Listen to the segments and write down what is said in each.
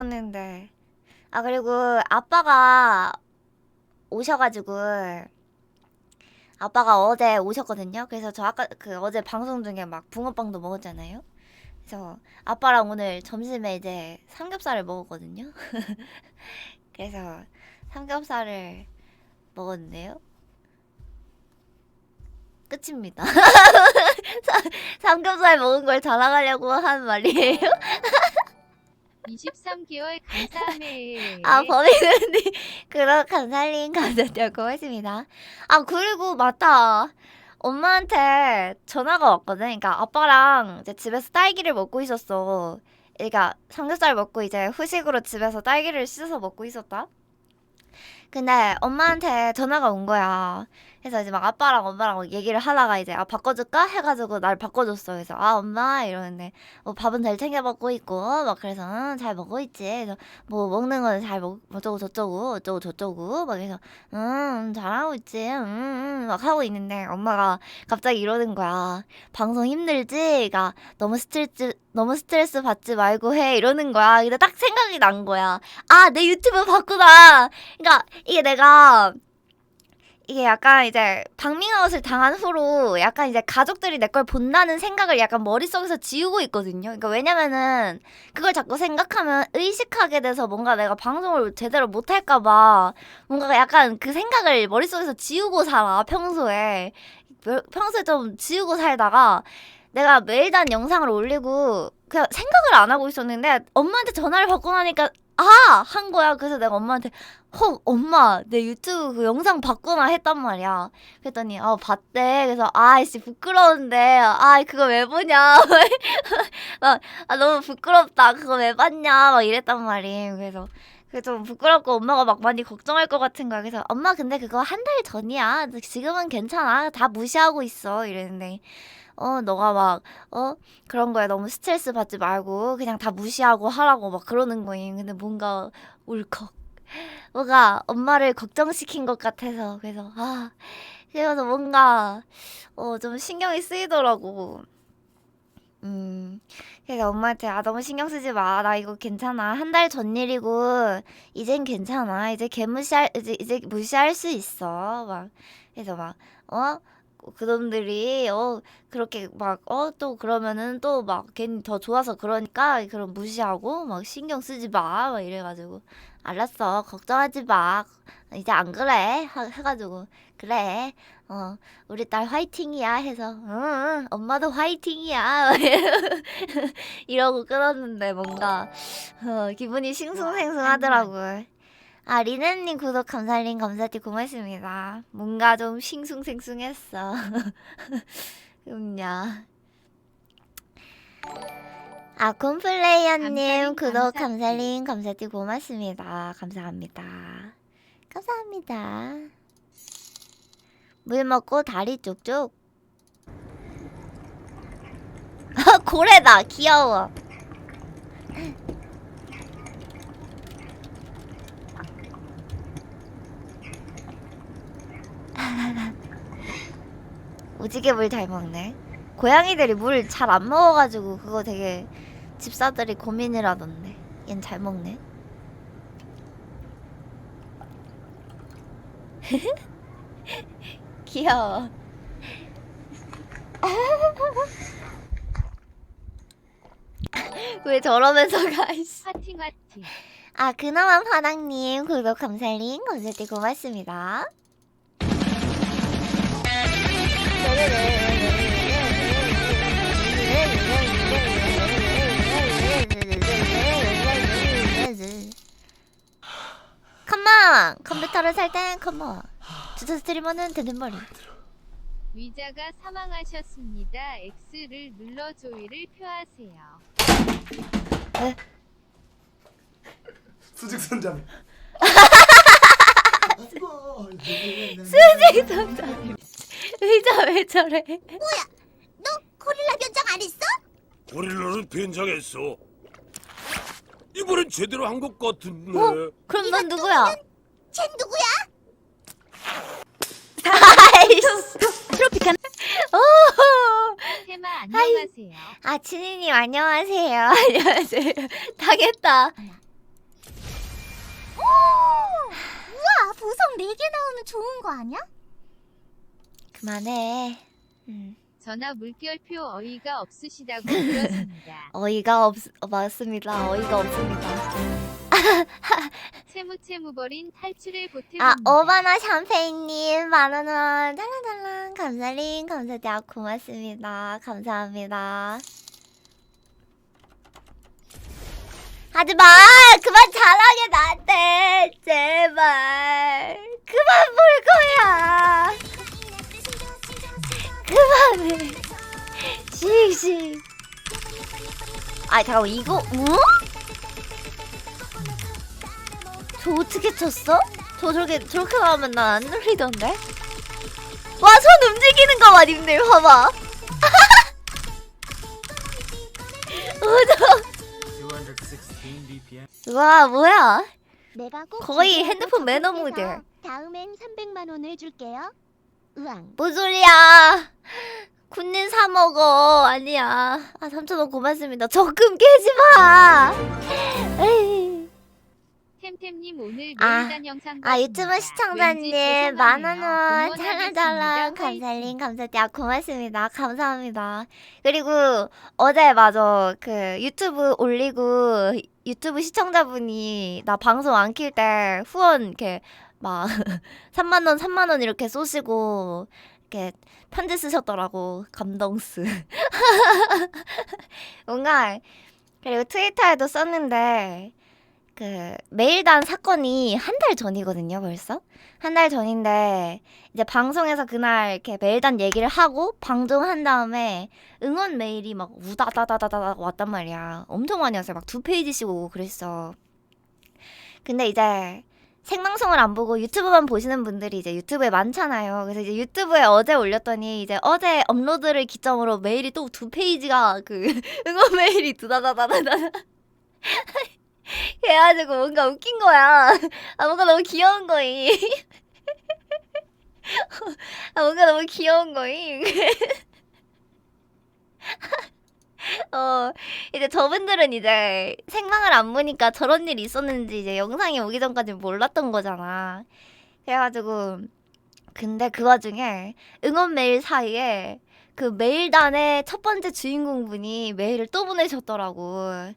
했는데 아 그리고 아빠가 오셔가지고 아빠가 어제 오셨거든요. 그래서 저 아까 그 어제 방송 중에 막 붕어빵도 먹었잖아요. 그래서 아빠랑 오늘 점심에 이제 삼겹살을 먹었거든요. 그래서 삼겹살을 먹었는데요. 끝입니다. 삼- 삼겹살 먹은 걸 자랑하려고 한 말이에요. 23개월 감사해. 아, 범인은 그런 감사님 감사드리고 했습니다. 아, 그리고 맞다. 엄마한테 전화가 왔거든. 그러니까 아빠랑 이제 집에서 딸기를 먹고 있었어. 그러니까 삼겹살 먹고 이제 후식으로 집에서 딸기를 씻어서 먹고 있었다. 근데 엄마한테 전화가 온 거야. 그래서 이제 막 아빠랑 엄마랑 막 얘기를 하다가 이제 아 바꿔줄까 해가지고 날 바꿔줬어. 그래서 아 엄마 이러는데 뭐 밥은 잘 챙겨 먹고 있고 막 그래서 응, 잘 먹고 있지. 그래서 뭐 먹는 거는 잘 먹, 어쩌고 저쩌고 어쩌고 저쩌고 막 해서 응 잘하고 있지. 응, 응, 막 하고 있는데 엄마가 갑자기 이러는 거야. 방송 힘들지? 그러니까 너무 스트레스 너무 스트레스 받지 말고 해 이러는 거야. 근데 딱 생각이 난 거야. 아 내 유튜브 봤구나. 그러니까 이게 내가 이게 약간 이제 박밍아웃을 당한 후로 약간 이제 가족들이 내 걸 본다는 생각을 약간 머릿속에서 지우고 있거든요. 그러니까 왜냐면은 그걸 자꾸 생각하면 의식하게 돼서 뭔가 내가 방송을 제대로 못 할까봐 뭔가 약간 그 생각을 머릿속에서 지우고 살아, 평소에. 며- 평소에 좀 지우고 살다가 내가 매일 단 영상을 올리고 그냥 생각을 안 하고 있었는데 엄마한테 전화를 받고 나니까 아! 한 거야. 그래서 내가 엄마한테 헉, 엄마, 내 유튜브 그 영상 봤구나 했단 말이야. 그랬더니, 어, 봤대. 그래서, 아이씨, 부끄러운데, 아, 그거 왜 보냐. 막, 아, 너무 부끄럽다. 그거 왜 봤냐. 막 이랬단 말이에요. 그래서, 그게 좀 부끄럽고 엄마가 막 많이 걱정할 것 같은 거야. 그래서, 엄마, 근데 그거 한 달 전이야. 지금은 괜찮아. 다 무시하고 있어. 이랬는데, 어, 너가 막, 어, 그런 거에 너무 스트레스 받지 말고, 그냥 다 무시하고 하라고 막 그러는 거예요. 근데 뭔가 울컥. 뭔가 엄마를 걱정시킨 것 같아서 그래서 아 그래서 뭔가 어 좀 신경이 쓰이더라고. 음 그래서 엄마한테 아 너무 신경 쓰지 마. 나 이거 괜찮아. 한 달 전 일이고 이젠 괜찮아. 이제 개무시할 이제 이제 무시할 수 있어. 막 그래서 막 어 그놈들이 어 그렇게 막 어 또 그러면은 또 막 괜히 더 좋아서 그러니까 그럼 무시하고 막 신경 쓰지 마. 막 이래가지고 알았어. 걱정하지 마. 이제 안 그래. 하, 해가지고 그래. 어 우리 딸 화이팅이야 해서 응, 응 엄마도 화이팅이야 이러고 끊었는데 뭔가 어, 기분이 싱숭생숭하더라고요. 아 리네님 구독 감사님 감사티 고맙습니다. 뭔가 좀 싱숭생숭했어. 음냐. 아 곰플레이어님 감사님, 구독. 감사님 감사티 고맙습니다. 감사합니다. 감사합니다. 물 먹고 다리 쭉쭉. 아 고래다 귀여워. 오지게 물 잘 먹네. 고양이들이 물 잘 안 먹어가지고 그거 되게 집사들이 고민을 하던데. 얜 잘 먹네. 귀여워. 왜 저러면서 가? 이씨. 화팅 화팅. 아 그나마 파당님 구독 감사님 감사드 고맙습니다. 컴온 컴퓨터를 살 땐 컴온 주저 스트리머는 되는 머리 위자가 사망하셨습니다. X를 눌러 조의를 표하세요. 수직선잠. 수직선잠. 의자 왜 저래? 뭐야? 너 고릴라 변장 안 했어? 고릴라는 변장했어. 이번엔 제대로 한 것 같은데. 어? 그럼 넌 누구야? 쟨 누구야? 트로피카. 오. 어. 테마 안녕하세요. 아 진이님 안녕하세요. 안녕하세요. 당했다. 우와, 보석 4개 나오면 좋은 거 아니야? 그만해. 음. 전화 물결표 어이가 없으시다고 들었습니다. 어이가 없 어, 맞습니다. 어이가 없습니다. 채무채무버린 탈출의 보탬입니다. 아 오바나 샴페인님 만원원 달랑달랑 감사링 감사드려 고맙습니다. 감사합니다. 하지마 그만 자랑해 나한테 제발 그만 볼 거야 그만해 씩씩 아 잠깐만 이거 어? 저 어떻게 쳤어? 저 저렇게 저렇게 나오면 난 안 눌리던데? 와 손 움직이는 거 봐 님들 봐봐 어저 216 BPM. 와 뭐야 내가 꼭 거의 핸드폰 매너 모드. 다음엔 300만 원을 줄게요. 으앙. 뭔 소리야 군인 사 먹어 아니야 아 3천원 고맙습니다 적금 깨지 마 에이. 템템님 오늘 아, 메이단 영상 아 유튜브. 시청자님 만 원원 죄송하네요. 찰랑찰랑. 감살링 감사드려 고맙습니다 감사합니다 그리고 어제 맞아 그 유튜브 올리고 유튜브 시청자분이 나 방송 안 킬 때 후원 이렇게 막 3만 원 3만 원 이렇게 쏘시고 이렇게 편지 쓰셨더라고 감동스 뭔가 그리고 트위터에도 썼는데 그 메일단 사건이 한 달 전이거든요, 벌써. 한 달 전인데 이제 방송에서 그날 이렇게 메일단 얘기를 하고 방송한 다음에 응원 메일이 막 우다다다다다 왔단 말이야. 엄청 많이 왔어요. 막 두 페이지씩 오고 그랬어. 근데 이제 생방송을 안 보고 유튜브만 보시는 분들이 이제 유튜브에 많잖아요. 그래서 이제 유튜브에 어제 올렸더니 이제 어제 업로드를 기점으로 메일이 또 두 페이지가 그 응원 메일이 두다다다다다 그래가지고 뭔가 웃긴 거야. 아 뭔가 너무 귀여운 거임. 아 뭔가 너무 귀여운 거임. 어 이제 저분들은 이제 생방을 안 보니까 저런 일이 있었는지 이제 영상이 오기 전까지 몰랐던 거잖아. 그래가지고 근데 그 와중에 응원 메일 사이에 그 메일단의 첫 번째 주인공분이 메일을 또 보내셨더라고.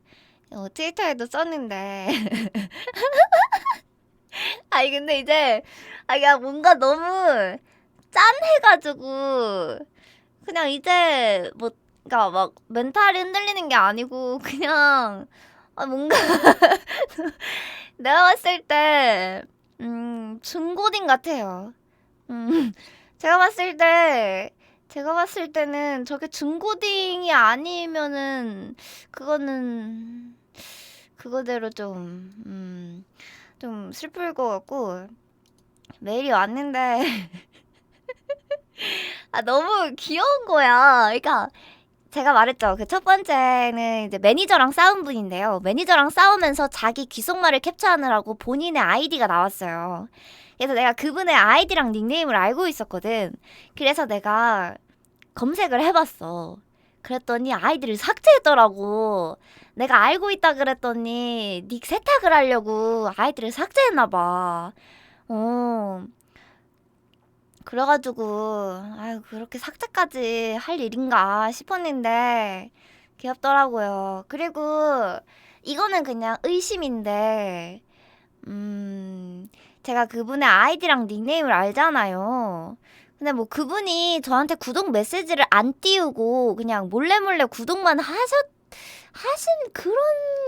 어, 트위터에도 썼는데. 아니, 근데 이제, 아, 야, 뭔가 너무 짠해가지고, 그냥 이제, 뭐, 그니까 막, 멘탈이 흔들리는 게 아니고, 그냥, 아, 뭔가, 내가 봤을 때, 음, 중고딩 같아요. 음, 제가 봤을 때, 제가 봤을 때는 저게 중고딩이 아니면은, 그거는, 그거대로 좀, 음, 좀 슬플 것 같고, 메일이 왔는데, 아, 너무 귀여운 거야. 그러니까, 제가 말했죠. 그 첫 번째는 이제 매니저랑 싸운 분인데요. 매니저랑 싸우면서 자기 귀속말을 캡처하느라고 본인의 아이디가 나왔어요. 그래서 내가 그분의 아이디랑 닉네임을 알고 있었거든. 그래서 내가 검색을 해봤어. 그랬더니 아이디를 삭제했더라고. 내가 알고 있다 그랬더니 닉 세탁을 하려고 아이디를 삭제했나봐. 어. 그래가지고 아유 그렇게 삭제까지 할 일인가 싶었는데 귀엽더라고요. 그리고 이거는 그냥 의심인데 음 제가 그분의 아이디랑 닉네임을 알잖아요. 근데 뭐 그분이 저한테 구독 메시지를 안 띄우고 그냥 몰래 몰래 구독만 하셨 하신 그런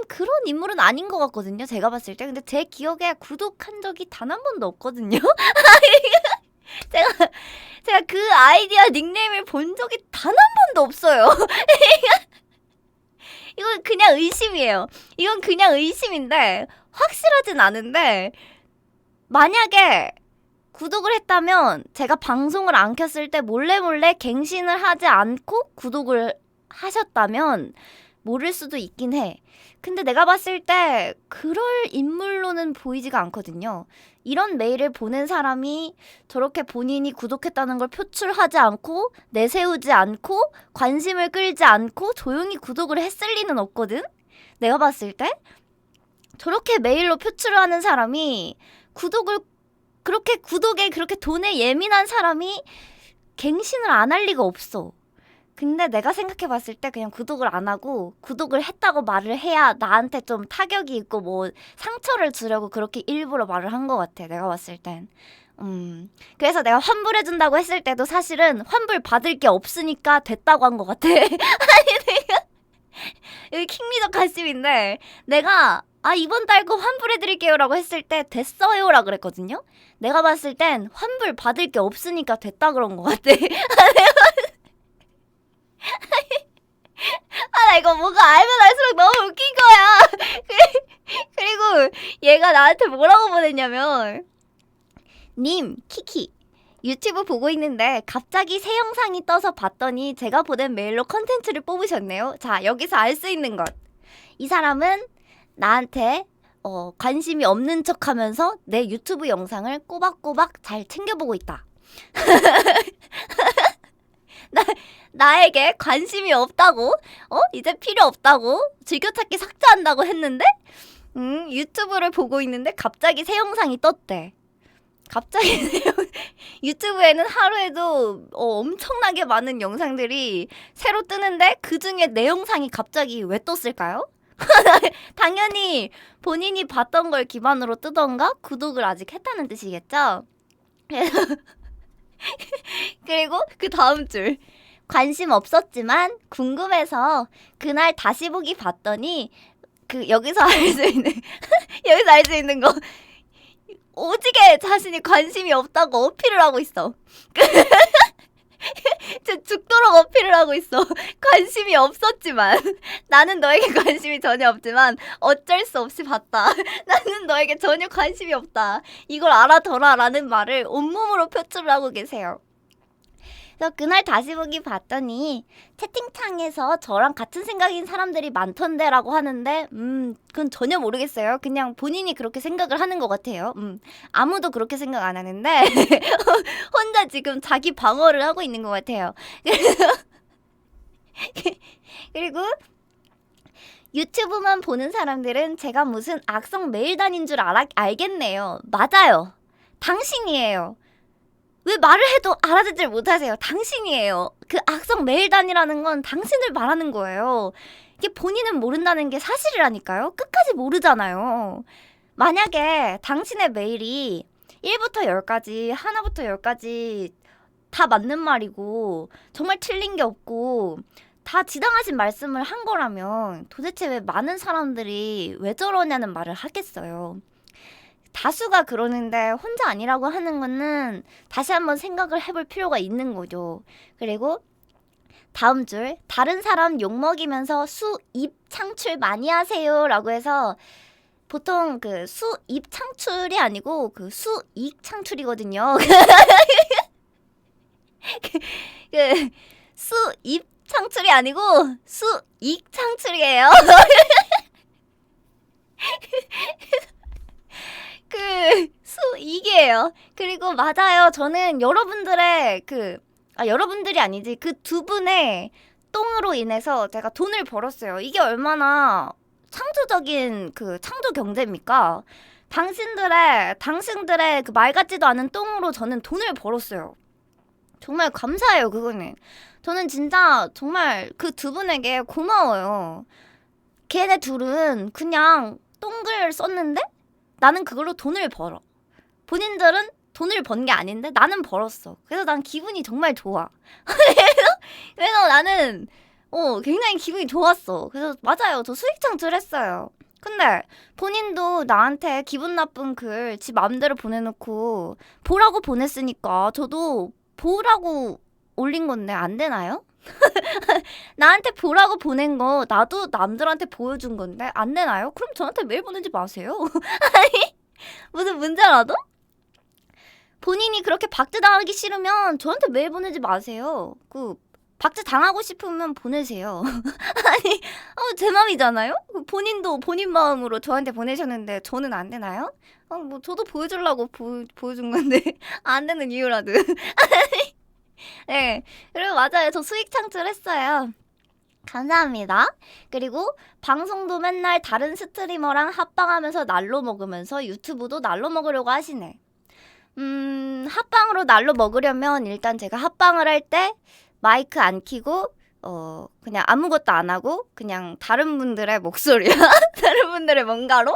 그런 인물은 아닌 것 같거든요. 제가 봤을 때. 근데 제 기억에 구독한 적이 단 한 번도 없거든요. 제가 제가 그 아이디와 닉네임을 본 적이 단 한 번도 없어요. 이건 그냥 의심이에요. 이건 그냥 의심인데 확실하진 않은데 만약에 구독을 했다면 제가 방송을 안 켰을 때 몰래 몰래 갱신을 하지 않고 구독을 하셨다면 모를 수도 있긴 해. 근데 내가 봤을 때 그럴 인물로는 보이지가 않거든요. 이런 메일을 보낸 사람이 저렇게 본인이 구독했다는 걸 표출하지 않고 내세우지 않고 관심을 끌지 않고 조용히 구독을 했을 리는 없거든. 내가 봤을 때 저렇게 메일로 표출을 하는 사람이 구독을 그렇게 구독에 그렇게 돈에 예민한 사람이 갱신을 안 할 리가 없어. 근데 내가 생각해 봤을 때 그냥 구독을 안 하고 구독을 했다고 말을 해야 나한테 좀 타격이 있고 뭐 상처를 주려고 그렇게 일부러 말을 한 것 같아. 내가 봤을 땐. 음. 그래서 내가 환불해 준다고 했을 때도 사실은 환불 받을 게 없으니까 됐다고 한 것 같아. 아니, 내가. 여기 킹미적 관심인데 내가 아 이번 달 거 환불해드릴게요라고 했을 때 됐어요라 그랬거든요. 내가 봤을 땐 환불 받을 게 없으니까 됐다 그런 것 같아. 아, 나 이거 뭔가 알면 알수록 너무 웃긴 거야. 그리고 얘가 나한테 뭐라고 보냈냐면, 님, 키키. 유튜브 보고 있는데 갑자기 새 영상이 떠서 봤더니 제가 보낸 메일로 컨텐츠를 뽑으셨네요. 자, 여기서 알 수 있는 것. 이 사람은 나한테 어, 관심이 없는 척 하면서 내 유튜브 영상을 꼬박꼬박 잘 챙겨보고 있다. 나, 나에게 관심이 없다고, 어? 이제 필요 없다고, 즐겨찾기 삭제한다고 했는데, 음, 유튜브를 보고 있는데 갑자기 새 영상이 떴대. 갑자기 유튜브에는 하루에도 어, 엄청나게 많은 영상들이 새로 뜨는데 그 중에 내 영상이 갑자기 왜 떴을까요? 당연히 본인이 봤던 걸 기반으로 뜨던가 구독을 아직 했다는 뜻이겠죠? 그리고 그 다음 줄 관심 없었지만 궁금해서 그날 다시 보기 봤더니 그 여기서 알 수 있는 여기서 알 수 있는 거 오지게 자신이 관심이 없다고 어필을 하고 있어. 죽도록 어필을 하고 있어. 관심이 없었지만 나는 너에게 관심이 전혀 없지만 어쩔 수 없이 봤다. 나는 너에게 전혀 관심이 없다. 이걸 알아둬라라는 말을 온몸으로 표출을 하고 계세요. 그래서 그날 다시 보기 봤더니 채팅창에서 저랑 같은 생각인 사람들이 많던데라고 하는데 음 그건 전혀 모르겠어요. 그냥 본인이 그렇게 생각을 하는 것 같아요. 음 아무도 그렇게 생각 안 하는데 혼자 지금 자기 방어를 하고 있는 것 같아요. 그리고 유튜브만 보는 사람들은 제가 무슨 악성 메일 단인 줄 알아, 알겠네요. 맞아요. 당신이에요. 왜 말을 해도 알아듣질 못하세요? 당신이에요. 그 악성 메일단이라는 건 당신을 말하는 거예요. 이게 본인은 모른다는 게 사실이라니까요. 끝까지 모르잖아요. 만약에 당신의 메일이 1부터 10까지, 하나부터 10까지 다 맞는 말이고, 정말 틀린 게 없고, 다 지당하신 말씀을 한 거라면 도대체 왜 많은 사람들이 왜 저러냐는 말을 하겠어요. 다수가 그러는데 혼자 아니라고 하는 거는 다시 한번 생각을 해볼 필요가 있는 거죠. 그리고 다음 줄 다른 사람 욕 먹이면서 수입 창출 많이 하세요라고 해서 보통 그 수입 창출이 아니고 그 수익 창출이거든요. 그, 그 수입 창출이 아니고 수익 창출이에요. 그 수익이에요. 그리고 맞아요. 저는 여러분들의 그 아, 여러분들이 아니지 그 두 분의 똥으로 인해서 제가 돈을 벌었어요. 이게 얼마나 창조적인 그 창조 경제입니까? 당신들의 당신들의 그 말 같지도 않은 똥으로 저는 돈을 벌었어요. 정말 감사해요, 그거는. 저는 진짜 정말 그 두 분에게 고마워요. 걔네 둘은 그냥 똥글 썼는데 나는 그걸로 돈을 벌어. 본인들은 돈을 번 게 아닌데 나는 벌었어. 그래서 난 기분이 정말 좋아. 그래서, 그래서 나는 어 굉장히 기분이 좋았어. 그래서 맞아요. 저 수익 창출했어요. 근데 본인도 나한테 기분 나쁜 글 지 마음대로 보내놓고 보라고 보냈으니까 저도 보라고 올린 건데 안 되나요? 나한테 보라고 보낸 거 나도 남들한테 보여준 건데 안 되나요? 그럼 저한테 메일 보내지 마세요. 아니 무슨 문제라도? 본인이 그렇게 박제당하기 싫으면 저한테 메일 보내지 마세요. 그 박제 당하고 싶으면 보내세요. 아니 어, 제 마음이잖아요. 그 본인도 본인 마음으로 저한테 보내셨는데 저는 안 되나요? 어, 뭐 저도 보여주려고 보, 보여준 건데 안 되는 이유라도. 네. 그리고 맞아요. 저 수익 창출했어요. 감사합니다. 그리고 방송도 맨날 다른 스트리머랑 합방하면서 날로 먹으면서 유튜브도 날로 먹으려고 하시네. 음, 합방으로 날로 먹으려면 일단 제가 합방을 할 때 마이크 안 키고 어 그냥 아무것도 안 하고 그냥 다른 분들의 목소리야 다른 분들의 뭔가로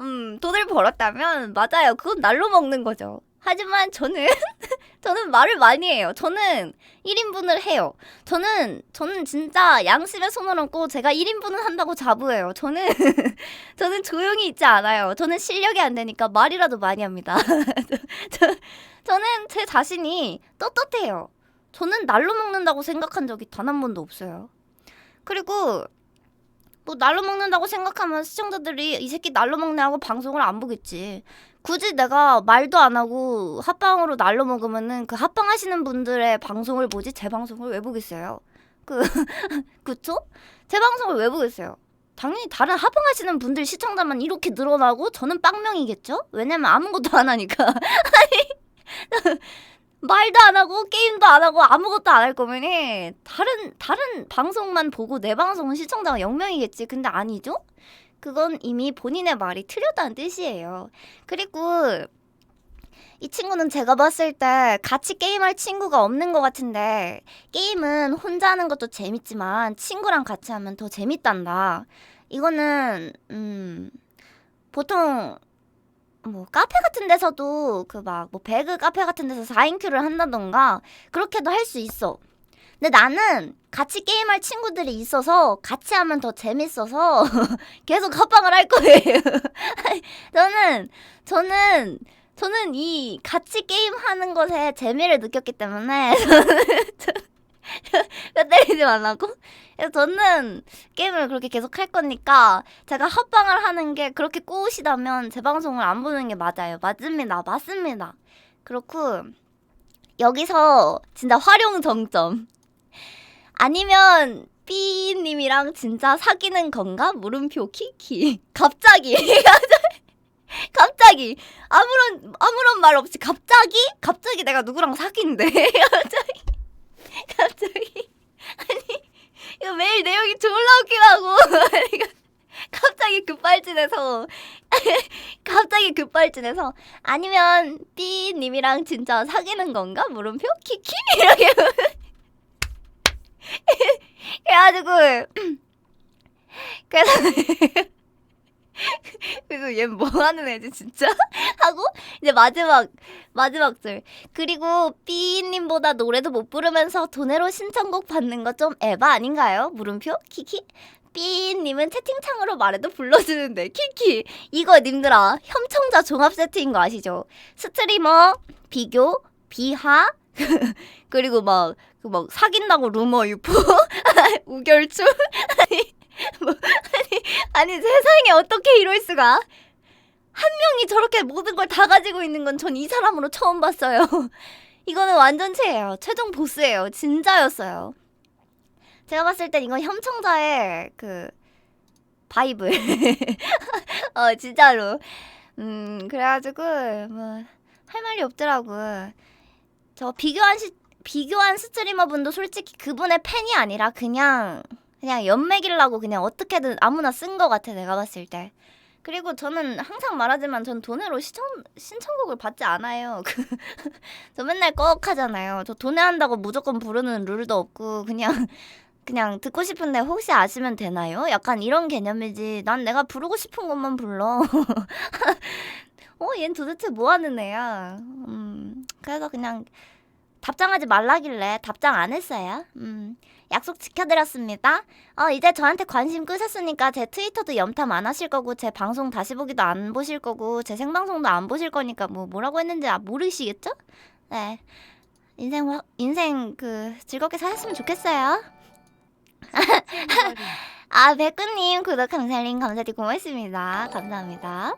음 돈을 벌었다면 맞아요 그건 날로 먹는 거죠 하지만 저는 저는 말을 많이 해요. 저는 1인분을 해요. 저는 저는 진짜 양심에 손을 얹고 제가 1인분은 한다고 자부해요. 저는 저는 조용히 있지 않아요. 저는 실력이 안 되니까 말이라도 많이 합니다. 저, 저 는 제 자신이 떳떳해요. 저는 날로 먹는다고 생각한 적이 단 한 번도 없어요. 그리고 뭐 날로 먹는다고 생각하면 시청자들이 이 새끼 날로 먹네 하고 방송을 안 보겠지. 굳이 내가 말도 안 하고 합방으로 날로 먹으면은 그 합방 하시는 분들의 방송을 보지 제 방송을 왜 보겠어요? 그 그쵸? 제 방송을 왜 보겠어요? 당연히 다른 합방하시는 분들 시청자만 이렇게 늘어나고 저는 빵명이겠죠? 왜냐면 아무것도 안 하니까. 아니 말도 안 하고 게임도 안 하고 아무것도 안 할 거면은 다른 다른 방송만 보고 내 방송은 시청자가 0명이겠지. 근데 아니죠? 그건 이미 본인의 말이 틀렸다는 뜻이에요. 그리고 이 친구는 제가 봤을 때 같이 게임할 친구가 없는 것 같은데 게임은 혼자 하는 것도 재밌지만 친구랑 같이 하면 더 재밌단다. 이거는 음 보통 뭐 카페 같은 데서도 그 막 뭐 배그 카페 같은 데서 4인 큐를 한다던가 그렇게도 할 수 있어. 근데 나는 같이 게임할 친구들이 있어서 같이 하면 더 재밌어서 계속 합방을 할 거예요. 저는 저는 저는 이 같이 게임하는 것에 재미를 느꼈기 때문에 뼈 때리지 말라고. 저는 게임을 그렇게 계속 할 거니까 제가 합방을 하는 게 그렇게 꼬우시다면 제 방송을 안 보는 게 맞아요. 맞습니다. 맞습니다. 그렇고 여기서 진짜 활용 정점. 아니면 삐님이랑 진짜 사귀는 건가? 물음표 키키. 갑자기. 갑자기 아무런 아무런 말 없이 갑자기 갑자기 내가 누구랑 사귄대. 갑자기 갑자기 아니 이거 매일 내용이 졸라 웃기라고. 이거 갑자기 급발진해서 갑자기 급발진해서 아니면 삐님이랑 진짜 사귀는 건가? 물음표 키키 이렇게 그래가지고 그래서 그래서 얘 뭐 하는 애지 진짜? 하고 이제 마지막 마지막 줄. 그리고 삐님보다 노래도 못 부르면서 돈으로 신청곡 받는 거 좀 에바 아닌가요? 물음표? 키키? 삐님은 채팅창으로 말해도 불러주는데. 키키 이거 님들아 협청자 종합 세트인 거 아시죠? 스트리머 비교 비하 그리고 막 그 막 사귄다고 루머 유포? 우결충 아니 뭐 아니 아니 세상에 어떻게 이럴 수가? 한 명이 저렇게 모든 걸 다 가지고 있는 건 전 이 사람으로 처음 봤어요. 이거는 완전체예요. 최종 보스예요. 진짜였어요. 제가 봤을 땐 이건 협청자의 그 바이블. 어 진짜로. 음 그래가지고 뭐 할 말이 없더라고 저 비교한 시 비교한 스트리머 분도 솔직히 그분의 팬이 아니라 그냥 그냥 연맥이려고 그냥 어떻게든 아무나 쓴것 같아 내가 봤을 때. 그리고 저는 항상 말하지만 전 돈으로 시청 신청곡을 받지 않아요. 저 맨날 꺽 하잖아요. 저 돈에 한다고 무조건 부르는 룰도 없고 그냥 그냥 듣고 싶은데 혹시 아시면 되나요? 약간 이런 개념이지. 난 내가 부르고 싶은 것만 불러. 어, 얜 도대체 뭐 하는 애야? 음, 그래서 그냥 답장하지 말라길래 답장 안 했어요. 음, 약속 지켜드렸습니다. 어, 이제 저한테 관심 끄셨으니까 제 트위터도 염탐 안 하실 거고, 제 방송 다시 보기도 안 보실 거고, 제 생방송도 안 보실 거니까 뭐 뭐라고 했는지 아, 모르시겠죠? 네. 인생, 화- 인생 그 즐겁게 사셨으면 좋겠어요. 챔버린. 아, 백구님 구독 감사님 감사드리고 고맙습니다. 감사합니다.